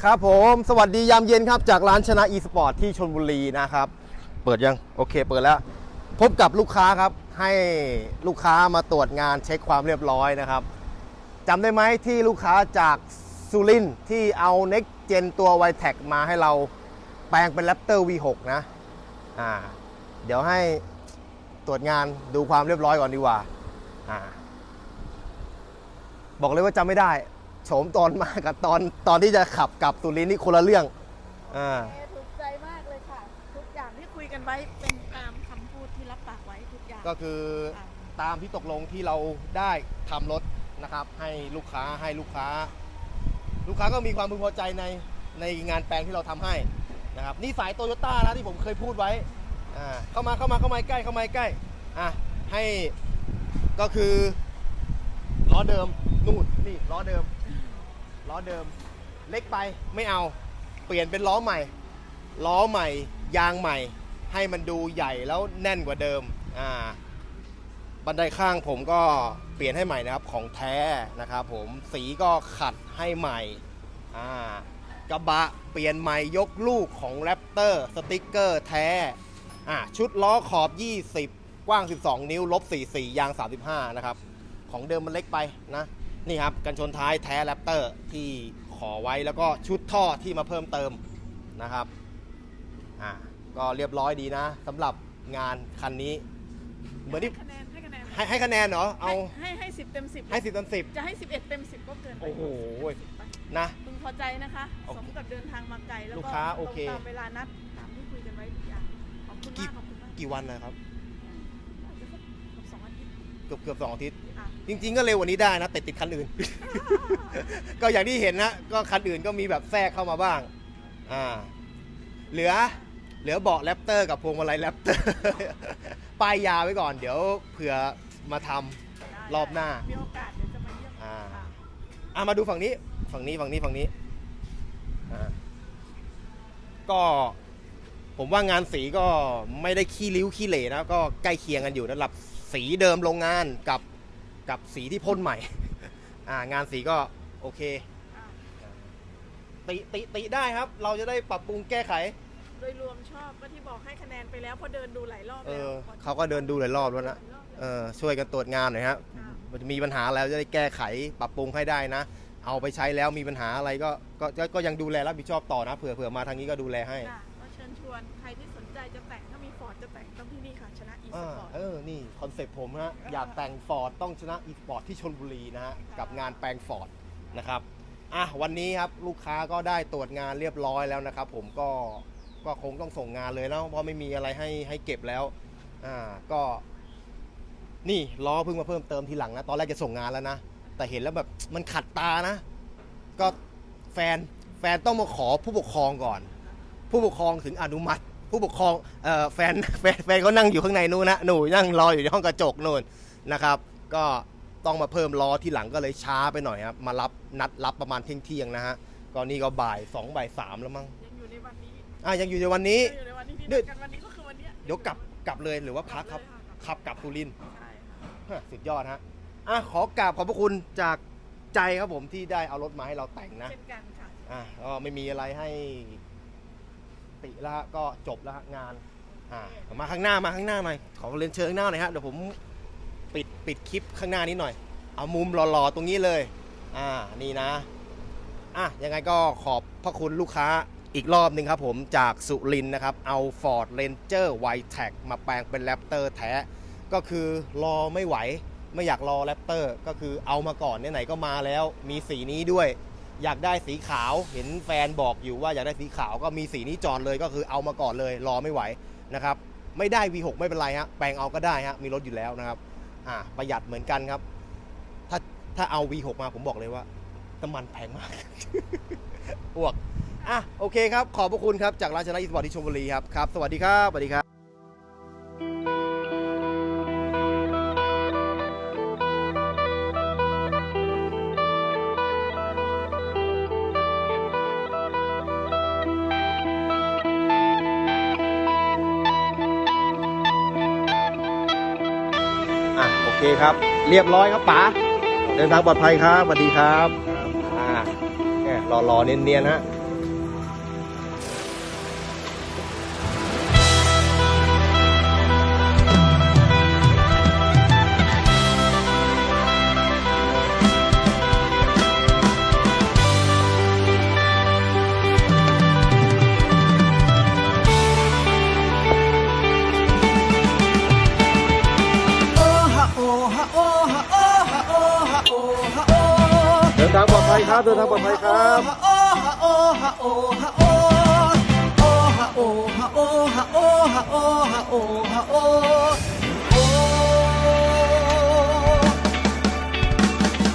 ครับผม สวัสดียามเย็นครับ จากร้านชนะอีสปอร์ตที่ชนบุรีนะครับ เปิดยัง โอเค เปิดแล้ว พบกับลูกค้าครับ ให้ลูกค้ามาตรวจงานเช็คความเรียบร้อยนะครับจำได้ไหมที่ลูกค้าจากซูรินที่เอา Next Gen ตัว y t e c มาให้เราแปลงเป็น Raptor V6 นะอ่าเดี๋ยวให้ตรวจงานดูความเรียบร้อยก่อนดีกว่าอ่าบอกเลยว่าจำไม่ได้ โฉมตอนมากับตอนตอนที่จะขับกลับสุรินทร์นี่คนละเรื่องอ่าเอถูกใจมากเลยค่ะ ทุกอย่างที่คุยกันไว้เป็นตามคำพูดที่รับปากไว้ทุกอย่างก็คือค่ะตามที่ตกลงที่เราได้ทำรถนะครับ ให้ลูกค้าให้ลูกค้า ลูกค้าก็มีความพึงพอใจในในงานแปลงที่เราทำให้นะครับนี่สายโตโยต้านะที่ผมเคยพูดไว้อ่าเข้ามาเข้ามาเข้ามาใกล้เข้ามาใกล้อะให้ก็คือล้อเดิมนู่นนี่ล้อเดิม ล้อเดิม เล็กไปไม่เอา เปลี่ยนเป็นล้อใหม่ ล้อใหม่ ยางใหม่ ให้มันดูใหญ่แล้วแน่นกว่าเดิม อ่า บันไดข้างผมก็เปลี่ยนให้ใหม่นะครับ ของแท้นะครับผม สีก็ขัดให้ใหม่ อ่ากระบะเปลี่ยนใหม่ยกลูกของแรปเตอร์สติกเกอร์แท้ อ่าชุดล้อขอบ 20 กว้าง 12 นิ้ว ลบ 44 ยาง 35 นะครับ ของเดิมมันเล็กไปนะ นี่ครับกันชนท้ายแท้แรปเตอร์ที่ขอไว้แล้วก็ชุดท่อที่มาเพิ่มเติมนะครับอ่าก็เรียบร้อยดีนะสำหรับงานคันนี้ เหมือนที่ให้คะแนนให้คะแนนให้ให้คะแนนเหรอเอาให้ให้สิบเต็มสิบให้สิบเต็มสิบ จะให้สิบเอ็ดเต็มสิบก็เกินไปโอ้โหไปนะ พึงพอใจนะคะ โอเคสมกับเดินทางมาไกลแล้วลูกก็ค้าโอเค ตรงตามเวลานัดตามที่คุยกันไว้ทุกอย่างขอบคุณมากขอบคุณมาก กี่วันนะครับ กือบเกือบสองอาทิตย์ อะจริง ๆ ก็เร็วกว่านี้ได้นะแต่ติดคันอื่น ก็อย่างที่เห็นนะก็คันอื่นก็มีแบบแทรกเข้ามาบ้างอ่าเหลือเหลือเบาะแรปเตอร์กับพวงมาลัยแรปเตอร์ ป้ายยาไว้ก่อนเดี๋ยวเผื่อมาทำ ได้รอบหน้ามีโอกาสเดี๋ยวจะมาเยี่ยมอ่า ค่ะอะมาดูฝั่งนี้ฝั่งนี้ฝั่งนี้ฝั่งนี้อ่าก็ผมว่างานสีก็ไม่ได้ขี้ริ้วขี้เหร่นะก็ใกล้เคียงกันอยู่นะระดับ สีเดิมโรงงานกับกับสีที่พ่นใหม่ อ่างานสีก็โอเคอะติติติได้ครับ เราจะได้ปรับปรุงแก้ไข โดยรวมชอบก็ที่บอกให้คะแนนไปแล้วเพอเดินดูหลายรอบเอแล้วอก่อนเขาก็เดินดูหลายรอบแล้วนะหายรอบเออช่วยกันตรวจงานหน่อยฮะค่ะมันจะมีปัญหาแล้วจะได้แก้ไขปรับปรุงให้ได้นะ เอาไปใช้แล้วมีปัญหาอะไรก็ก็ก็ก็ยังดูแลรับผิดชอบต่อนะเผื่อเผื่อมาทางนี้ก็ดูแลให้ค่ะก็เชิญช วนใครที่สนใจจะแต่งถ้ามีฟอร์ดจะแต่งต้องที่นี่ค่ะ ชนะอีสอ่าปอร์ต เออ นี่ คอนเซ็ปต์ผมฮะ อยากแต่งฟอร์ดต้องชนะอีสปอร์ตที่ชนบุรีนะฮะกับงานแปลงฟอร์ดนะครับ อะ วันนี้ครับ ลูกค้าก็ได้ตรวจงานเรียบร้อยแล้วนะครับ ผมก็ก็คงต้องส่งงานเลยแล้วเพราะไม่มีอะไรให้ให้เก็บแล้ว อ่าก็ นี่ล้อเพิ่งมาเพิ่มเติมทีหลังนะ ตอนแรกจะส่งงานแล้วนะ แต่เห็นแล้วแบบมันขัดตานะ ก็แฟนแฟนต้องมาขอผู้ปกครองก่อน ผู้ปกครองถึงอนุมัติ ผู้ปกครองเอ่อแฟนแฟนแฟนเขานั่งอยู่ข้างในนู้นนะหนูนั่งรออยู่ในห้องกระจกนู่นนะครับ ก็ต้องมาเพิ่มล้อที่หลังก็เลยช้าไปหน่อยครับมารับนัดรับประมาณเที่ยงเที่ยงๆนะฮะก็นี่ก็บ่ายสองบ่ายสามแล้วมั้งยังอยู่ในวันนี้อะยังอยู่ในวันนี้ยังอยู่ในวันนี้ที่เดี๋นัยวดกันวันนี้ก็คือวันเนี้ยเดี๋ยวกลับกลับเลยหรือว่าพักครับเลยะขับกลับสุรินทร์ใช่ค่ะฮะสุดยอดฮะอะขอกราบขอบพระคุณจากใจครับผมที่ได้เอารถมาให้เราแต่งนะเช่นกันค่ะอะก็ไม่มีอะไรให้ ติแล้วฮะก็จบแล้วฮะงานอ่ามาข้างหน้ามาข้างหน้าหน่อยขอเรียนเชิญข้างหน้าหน่อยฮะเดี๋ยวผมปิดปิดคลิปข้างหน้านี้หน่อย เอามุมหล่อๆตรงนี้เลยอ่านี่นะอะยังไงก็ขอบพระคุณลูกค้าอีกรอบหนึ่งครับผมจากสุรินทร์นะครับ เอา Ford Ranger y t e c มาแปลงเป็น Raptor แท้ ก็คือรอไม่ไหว ไม่อยากรอ Raptor ก็คือเอามาก่อนไหนๆก็มาแล้ว มีสีนี้ด้วย อยากได้สีขาวเห็นแฟนบอกอยู่ว่าอยากได้สีขาวก็มีสีนี้จอดเลยก็คือเอามาก่อนเลยรอไม่ไหวนะครับไม่ได้ V6 ไม่เป็นไรฮะแปลงเอาก็ได้ฮะมีรถอยู่แล้วนะครับอ่าประหยัดเหมือนกันครับ ถ้าถ้าเอา V6 มาผมบอกเลยว่าน้ำมันแพงมากอ้วกอะโอเคครับ ขอบพระคุณครับจากร้านชนะอีสปอร์ตที่ชลบุรีครับครับ สวัสดีครับสวัสดีครับ เคครับ เรียบร้อยครับป๋าเดินทางปลอดภัยครับสวัสดีครับอ่ารอรอเนียนๆฮะ ครับเดินทางปลอดภัยครับ โอ้ฮะโอ้ฮะโอ้ฮะ